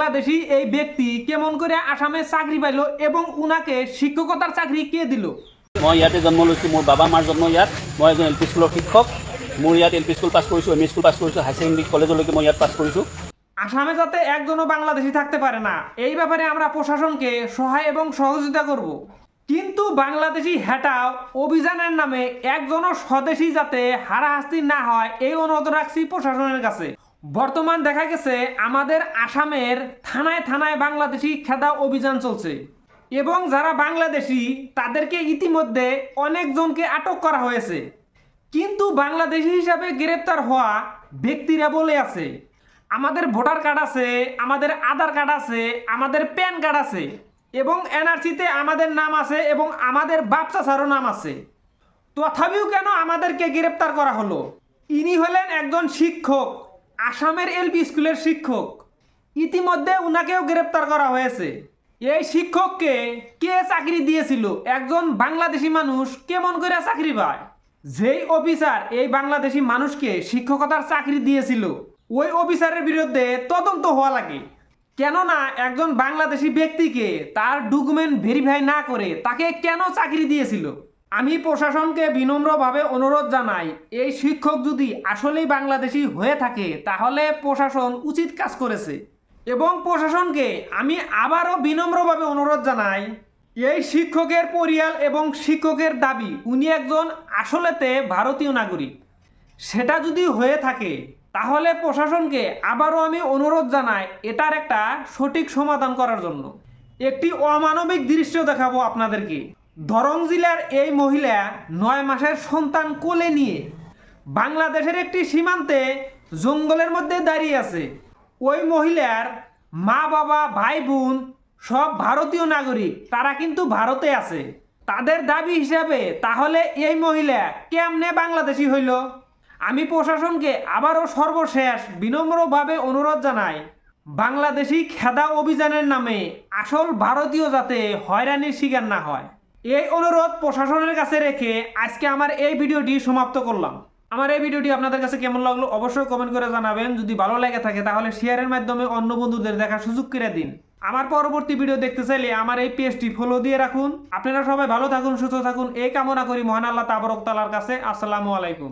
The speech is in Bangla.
বাংলাদেশি এই ব্যক্তি কেমন করে আসামে চাকরি পাইলো এবং উনাকে শিক্ষকতার চাকরি কে দিল? মই ইয়াতে জন্ম লৈছোঁ মোৰ বাবা মাৰ জন্ম ইয়াত মই এজন এল পি স্কুলৰ শিক্ষক। মোৰ ইয়াত এল পি স্কুল পাছ কৰিছোঁ এম ই স্কুল পাছ কৰিছোঁ হাই ছেকেণ্ডেৰী কলেজলৈকে মই ইয়াত পাছ কৰিছোঁ। আসামে যাতে একজনও বাংলাদেশি থাকতে পারে না এই ব্যাপারে আমরা প্রশাসনকে সহায় এবং সহযোগিতা করব। কিন্তু বাংলাদেশি হেটাও অভিযানের নামে একজনও স্বদেশি যাতে হারাহাস্তি না হয় এই অনুরোধ রাখছি প্রশাসনের কাছে। বর্তমান দেখা গেছে আমাদের আসামের থানায় থানায় বাংলাদেশি খেদা অভিযান চলছে। এবং যারা বাংলাদেশি, তাদেরকে ইতিমধ্যে অনেকজনকে আটক করা হয়েছে। কিন্তু বাংলাদেশি হিসাবে গ্রেপ্তার হওয়া ব্যক্তিরা বলে আছে, আমাদের ভোটার কার্ড আছে, আমাদের আধার কার্ড আছে, আমাদের প্যান কার্ড আছে, এবং এনআরসিতে আমাদের নাম আছে, এবং আমাদের বাপচাচারও নাম আছে। তথাপিও কেন আমাদেরকে গ্রেপ্তার করা হলো? ইনি হলেন একজন শিক্ষক আসামের এলপি স্কুলের শিক্ষক। ইতিমধ্যে উনাকেও গ্রেপ্তার করা হয়েছে। এই শিক্ষককে কে চাকরি দিয়েছিল? একজন বাংলাদেশি মানুষ কেমন করে চাকরি পায়? যেই অফিসার এই বাংলাদেশি মানুষকে শিক্ষকতার চাকরি দিয়েছিল, ওই অফিসারের বিরুদ্ধে তদন্ত হওয়া লাগে। কেননা একজন বাংলাদেশি ব্যক্তিকে তার ডকুমেন্ট ভেরিফাই না করে তাকে কেন চাকরি দিয়েছিল? আমি প্রশাসনকে বিনম্রভাবে অনুরোধ জানাই, এই শিক্ষক যদি আসলেই বাংলাদেশি হয়ে থাকে, তাহলে প্রশাসন উচিত কাজ করেছে। এবং প্রশাসনকে আমি আবারও বিনম্রভাবে অনুরোধ জানাই, এই শিক্ষকের পরিয়াল এবং শিক্ষকের দাবি, উনি একজন আসলেতে ভারতীয় নাগরিক। সেটা যদি হয়ে থাকে, তাহলে প্রশাসনকে আবারও আমি অনুরোধ জানাই এটার একটা সঠিক সমাধান করার জন্য। একটি অমানবিক দৃশ্য দেখাবো আপনাদেরকে। দরং জেলার এই মহিলা নয় মাসের সন্তান কোলে নিয়ে বাংলাদেশের একটি সীমান্তে জঙ্গলের মধ্যে দাঁড়িয়ে আছে। ওই মহিলার মা বাবা, ভাই বোন সব ভারতীয় নাগরিক, তারা কিন্তু ভারতে আছে। তাদের দাবি হিসাবে তাহলে এই মহিলা কেমনে বাংলাদেশি হইল? আমি প্রশাসনকে আবারও সর্বশেষ বিনম্রভাবে অনুরোধ জানাই, বাংলাদেশি খেদা অভিযানের নামে আসল ভারতীয় যাতে হয়রানির শিকার না হয়। এই অনুরোধ প্রশাসনের কাছে রেখে আজকে আমার এই ভিডিওটি সমাপ্ত করলাম। আমার এই ভিডিওটি আপনাদের কাছে কেমন লাগল অবশ্যই কমেন্ট করে জানাবেন। যদি ভালো লেগে থাকে তাহলে শেয়ারের মাধ্যমে অন্য বন্ধুদের দেখার সুযোগ করে দিন। আমার পরবর্তী ভিডিও দেখতে চাইলে আমার এই পেজটি ফলো দিয়ে রাখুন। আপনারা সবাই ভালো থাকুন, সুস্থ থাকুন। এই কামনা করি মহান আল্লাহ তাবরকতালার কাছে। আসসালামু আলাইকুম।